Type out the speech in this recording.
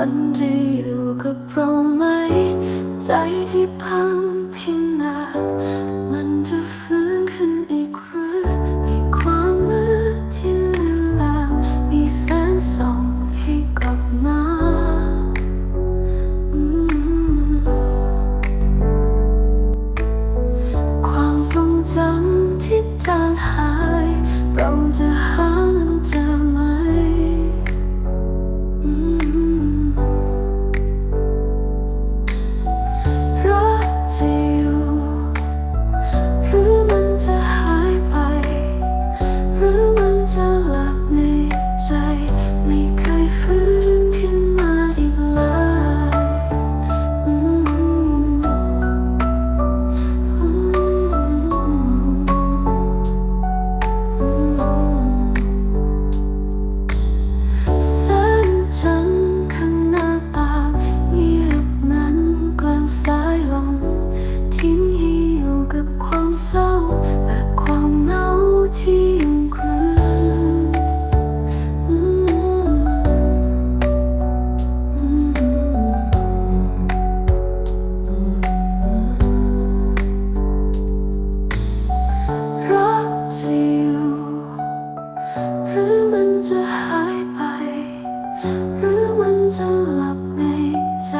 มันจะอยู่กับเราไหม ใจที่พังพินาศมันจะฟื้นขึ้นอีกหรือในความมืดที่ลืมลางมีแสงส่องให้กลับมาอืมความทรงจำที่จางหาย เราจะหามันเจอไหม ร้และความเหงาที่ยังคืนรักอยู่หรือมันจะหายไป หรือมันจะหลับในใจ